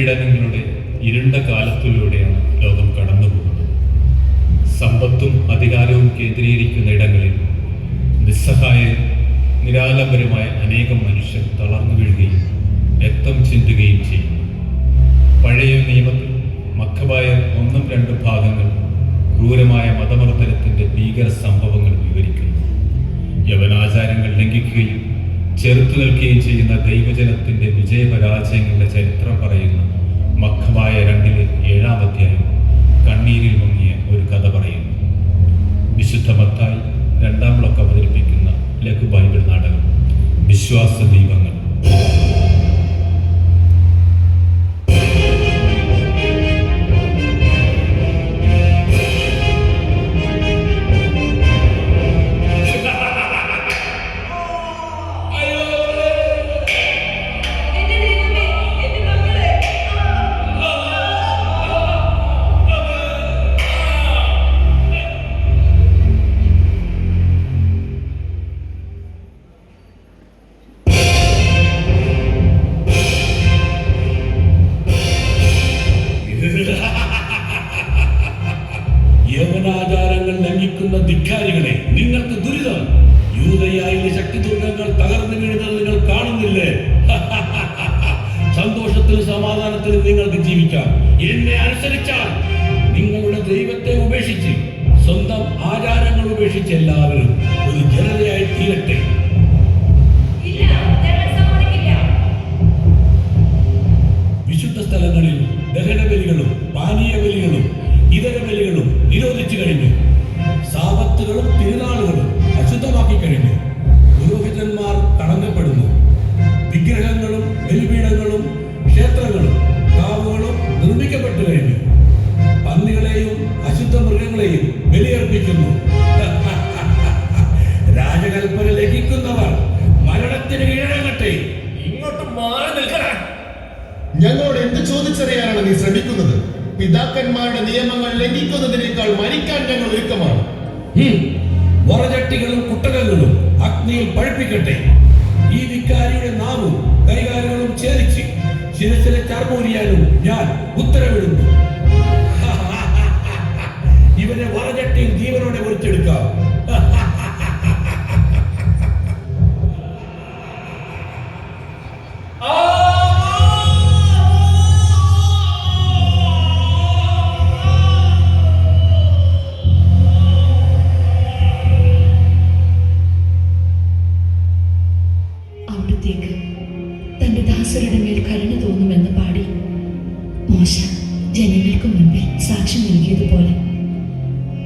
പീഡനങ്ങളുടെ ഇരുണ്ട കാലത്തിലൂടെയാണ് ലോകം കടന്നുപോകുന്നത്. സമ്പത്തും അധികാരവും കേന്ദ്രീകരിക്കുന്ന ഇടങ്ങളിൽ നിസ്സഹായ നിരാലംബരമായ അനേകം മനുഷ്യർ തളർന്നു വീഴുകയും രക്തം ചിന്തുകയും ചെയ്യും പഴയ നിയമത്തിൽ മക്കബായ ഒന്നും രണ്ടും ഭാഗങ്ങൾ ക്രൂരമായ മതമർദ്ദനത്തിന്റെ ഭീകര സംഭവങ്ങൾ വിവരിക്കുന്നു. യവനാചാരങ്ങൾ ലംഘിക്കുകയും ചെറുത്തു നിൽക്കുകയും ചെയ്യുന്ന ദൈവജനത്തിന്റെ വിജയപരാജയങ്ങളുടെ ചരിത്രം പറയുന്ന. വിശ്വാസ ലംഘിക്കുന്ന ധിക്കാരികളെ നിങ്ങൾക്ക് ദുരിതം. യൂതയായിലെ ശക്തി ദുർഗങ്ങൾ തകർന്നു വീഴുന്നത് നിങ്ങൾ കാണുന്നില്ലേ? സന്തോഷത്തിലും സമാധാനത്തിലും നിങ്ങൾക്ക് ജീവിക്കാം. എന്നെ അനുസരിച്ചാൽ നിങ്ങളുടെ ദൈവത്തെ ഉപേക്ഷിച്ച് സ്വന്തം ആചാരങ്ങൾ ഉപേക്ഷിച്ച് എല്ലാവരും ഒരു ജനതയായി തീരട്ടെ. പിതാക്കന്മാരുടെ നിയമങ്ങൾ ലംഘിക്കുന്നതിനേക്കാൾ മരിക്കാൻ ഞങ്ങൾ ഒരുക്കമാണ്. ഉം. വറചട്ടികളും കുട്ടകങ്ങളും അഗ്നിയിൽ പഴുപ്പിക്കട്ടെ. ഈ വിക്കാരിയുടെ നാവും കൈകാലുകളും ഛേദിച്ച് ശിരസിലെ ചർമ്മൂരിയാനും ഞാൻ ഉത്തരവിടുന്നു. ഇവരെ വറചട്ടിയിൽ ജീവനോടെ മുറിച്ചെടുക്കാം.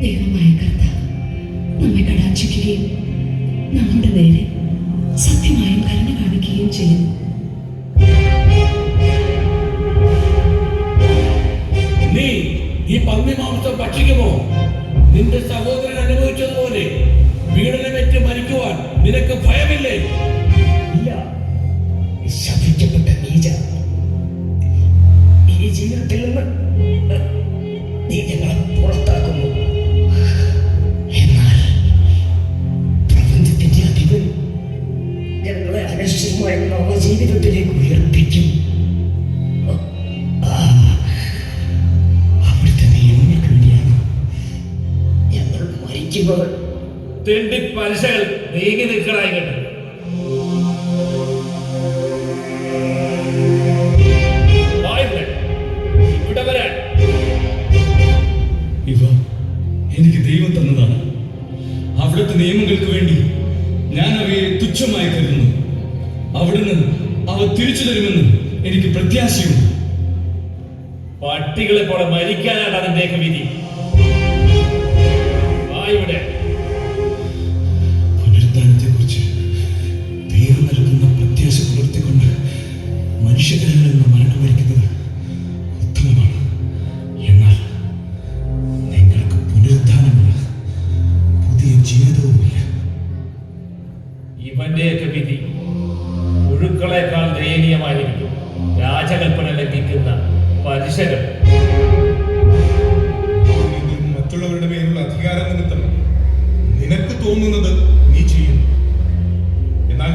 ദൈവമായ കർത്താവ് നമ്മെ കടാക്ഷിക്കുകയും നമ്മുടെ നേരെ സത്യമായും കരുണ കാണിക്കുകയും ചെയ്യുന്നു നീ ഈ പന്നിമാംസം ഭക്ഷിക്കുമോ? നിന്റെ സഹോദരൻ അനുഭവിച്ചതുപോലെ പീഡനമേറ്റ് മരിക്കുവാൻ നിനക്ക് ഭയമില്ലേ. മരിക്കുന്നത് തെണ്ടി പലിശകൾ നീങ്ങി നിൽക്കണായി കേട്ടു ഇവിടെ വരാൻ. ഇവ എനിക്ക് ദൈവം തന്നതാണ്. അവിടുത്തെ നിയമങ്ങൾക്ക് വേണ്ടി ഞാൻ അവയെ തുച്ഛമായി കരുതുന്നു. അവിടുന്ന് അവ തിരിച്ചു തരുമെന്ന് എനിക്ക് പ്രത്യാശയുണ്ട്. പട്ടികളെ പോലെ മരിക്കാനാണ് അതിന്റെയൊക്കെ വിധി. விட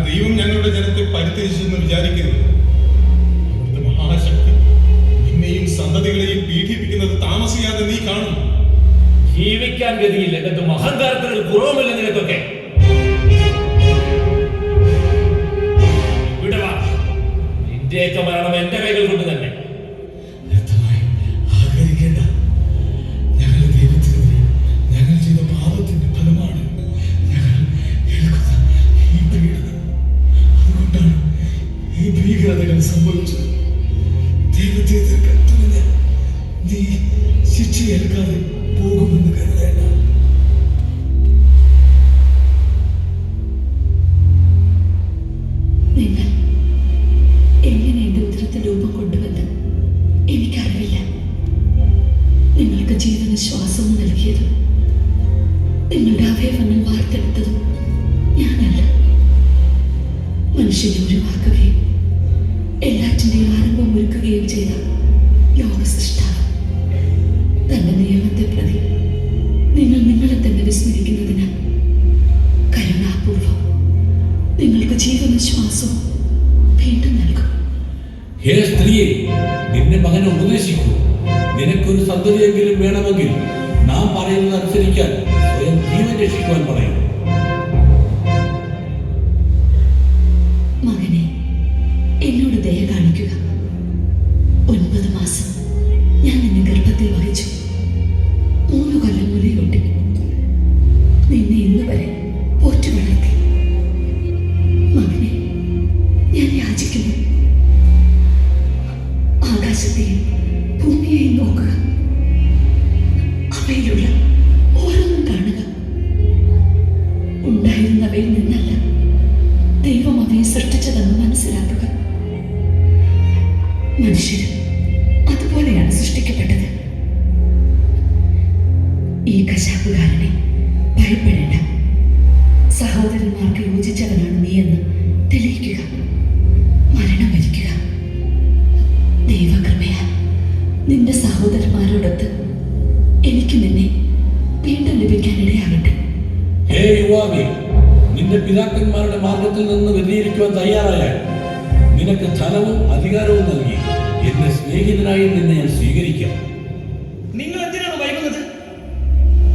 ദൈവം ഞങ്ങളുടെ ജനത്തെ പരിത്യജിച്ചെന്ന് വിചാരിക്കരുത്. അവിടുത്തെ മഹാശക്തി നിന്നെയും സന്തതികളെയും പീഡിപ്പിക്കുന്നത് താമസിയാതെ നീ കാണും. ജീവിക്കാൻ ഗതിയില്ല. എന്നിട്ടും അഹങ്കാരത്തിന് കുറവുമില്ല നിനക്കൊക്കെ. വിടവാ. നിന്റെയൊക്കെ മരണം എന്റെ ഹേ സ്ത്രീയെ നിന്റെ മകനെ ഉപദേശിക്കൂ. നിനക്കൊരു സന്തതിയെങ്കിലും വേണമെങ്കിൽ നാം പറയുന്നത് അനുസരിക്കാൻ സ്വയം ജീവൻ രക്ഷിക്കുവാൻ പറയും. ഭൂമിയെയും നോക്കുക അവയിലുള്ള ഓരോന്നും കാണുക. ഉണ്ടായിരുന്നവയിൽ നിന്നല്ല ദൈവം അവയെ സൃഷ്ടിച്ചതെന്ന് മനസ്സിലാക്കുക. മനുഷ്യരും അതുപോലെയാണ് സൃഷ്ടിക്കപ്പെട്ടത്. ഈ കശാപ്പുകാരനെ ഭയപ്പെടേണ്ട. സഹോദരന്മാർക്ക് ധനവും അധികാരവും നൽകി. എന്റെ സ്നേഹിതനായി നിന്നെ ഞാൻ സ്വീകരിക്കാം. നിങ്ങൾ എന്തിനാണ് വൈകുന്നത്?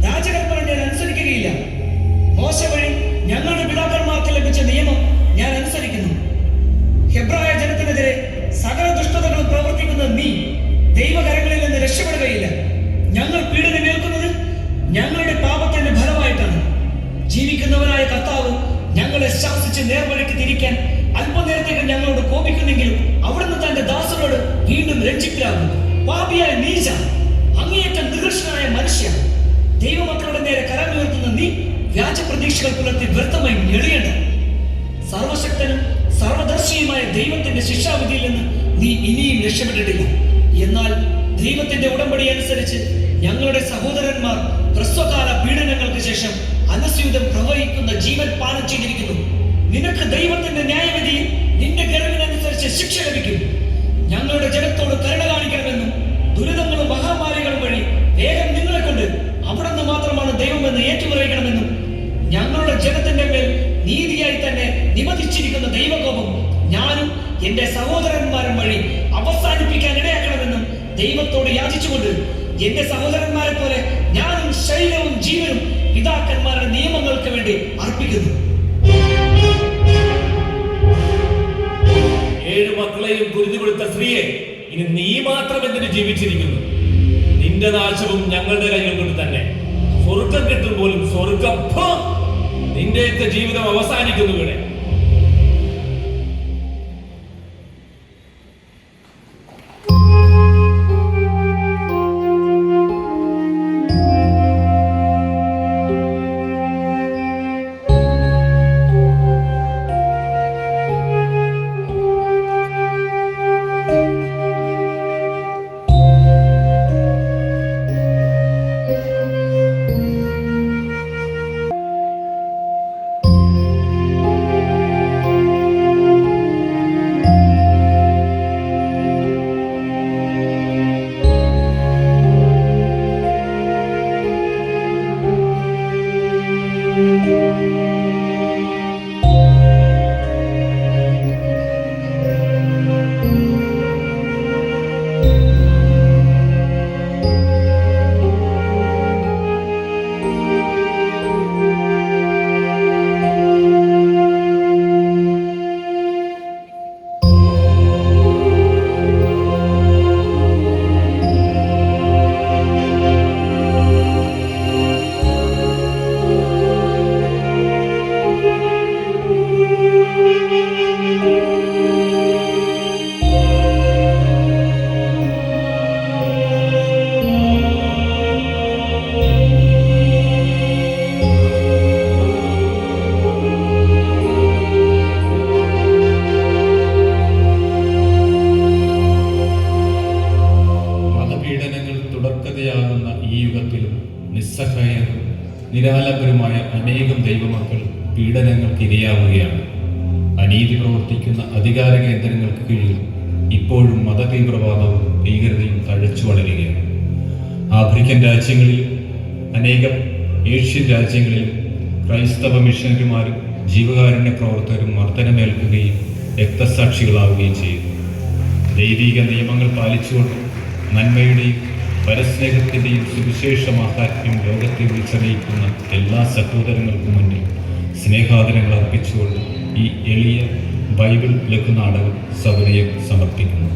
രാജകൽപ്പന ഞാൻ അനുസരിക്കുകയില്ല. മോശ വഴി ഞങ്ങളുടെ പിതാക്കന്മാർക്ക് ലഭിച്ച നിയമം ഞാൻ അനുസരിക്കുന്നു. ഹെബ്രായ ജനത്തിനെതിരെ സകല ദുഷ്ടതകളും പ്രവർത്തിക്കുന്ന നീ. ദൈവകരങ്ങളിൽ നിന്ന് രക്ഷപ്പെടുകയില്ല. ഞങ്ങൾ പീഡനമേൽക്കുന്നത് ഞങ്ങളുടെ പാപത്തിന്റെ ഫലമായിട്ടാണ്. ജീവിക്കുന്നവനായ കർത്താവ് ഞങ്ങളെ ശാസിച്ച് നേർവഴിക്ക് തിരിക്കാൻ അല്പനേരത്തേക്ക് ഞങ്ങളോട് കോപിക്കുന്നെങ്കിലും അവിടുന്ന് തന്റെ ദാസനോട് വീണ്ടും രഞ്ജിപ്പിലാകും പാപിയായ നീച അങ്ങേയറ്റം നികൃഷ്ടനായ മനുഷ്യൻ ദൈവമക്കളുടെ നേരെ കരമുയർത്തുന്ന നീ വ്യാജ പ്രതീക്ഷകൾ പുലർത്തി വ്യർത്ഥമായി ഞെളിയണ്ട സർവശക്തനും സർവദർശിയുമായ ദൈവത്തിന്റെ ശിക്ഷാവിധിയിൽ നിന്ന് നീ ഇനിയും രക്ഷപ്പെട്ടിട്ടില്ല. എന്നാൽ ദൈവത്തിന്റെ ഉടമ്പടി അനുസരിച്ച് ഞങ്ങളുടെ സഹോദരന്മാർ ഹ്രസ്വകാല പീഡനങ്ങൾക്ക് ശേഷം അനസ്യൂതം പ്രവഹിക്കുന്ന ജീവൻ പാനം ചെയ്തിരിക്കുന്നു. നിനക്ക് ദൈവത്തിന്റെ ന്യായവിധി നിന്റെ ഗർവിനനുസരിച്ച് ശിക്ഷ ലഭിക്കും. ഞങ്ങളുടെ ജനത്തോട് കരുണ കാണിക്കണമെന്നും ദുരിതങ്ങളും മഹാമാരികളും വഴി വേഗം നിങ്ങളെ കൊണ്ട് അവിടെ നിന്ന് മാത്രമാണ് ദൈവമെന്ന് ഏറ്റുപറയണമെന്നും ഞങ്ങളുടെ ജനത്തിന്റെ മേൽ നീതിയായി തന്നെ നിബന്ധിച്ചിരിക്കുന്ന ദൈവകോപം ഞാനും എന്റെ സഹോദരന്മാരും വഴി അവസാനിപ്പിക്കാൻ ഇടയാക്കണമെന്നും ദൈവത്തോട് യാചിച്ചുകൊണ്ട് എന്റെ സഹോദരന്മാരെ പോലെ ഞാനും ശരീരവും ജീവനും പിതാക്കന്മാരുടെ നിയമങ്ങൾക്ക് വേണ്ടി അർപ്പിക്കുന്നു. മക്കളെയും കുരുതി കൊടുത്ത സ്ത്രീയെ ഇനി നീ മാത്രം എന്തിനു ജീവിച്ചിരിക്കുന്നു? നിന്റെ നാശവും ഞങ്ങളുടെ കൈകൾ കൊണ്ട് തന്നെ. സ്വർഗം കിട്ടും പോലും സ്വർഗം. നിന്റെ നിന്റെയൊക്കെ ജീവിതം അവസാനിക്കുന്നു ഇവിടെ. ഈ യുഗത്തിലും നിസ്സഹായരും നിരാലംബരുമായ അനേകം ദൈവമക്കൾ പീഡനങ്ങൾക്ക് ഇരയാവുകയാണ് അനീതി പ്രവർത്തിക്കുന്ന അധികാര കേന്ദ്രങ്ങൾക്ക് കീഴിൽ ഇപ്പോഴും മതതീവ്രവാദവും ഭീകരതയും തഴച്ചു വളരുകയാണ്. ആഫ്രിക്കൻ രാജ്യങ്ങളിൽ അനേകം ഏഷ്യൻ രാജ്യങ്ങളിൽ ക്രൈസ്തവ മിഷനറിമാരും ജീവകാരുണ്യ പ്രവർത്തകരും മർദ്ദനമേൽക്കുകയും രക്തസാക്ഷികളാവുകയും ചെയ്യുന്നു. ദൈവിക നിയമങ്ങൾ പാലിച്ചുകൊണ്ട് നന്മയുടെയും പരസ്നേഹത്തിന്റെയും സുവിശേഷ മാഹാത്മ്യം ലോകത്തെ വിളിച്ചറിയിക്കുന്ന എല്ലാ സഹോദരങ്ങൾക്കും മുന്നിൽ സ്നേഹാദരങ്ങൾ അർപ്പിച്ചുകൊണ്ട് ഈ എളിയ ബൈബിൾ ലഘുനാടകം സൗകര്യം സമർപ്പിക്കുന്നു.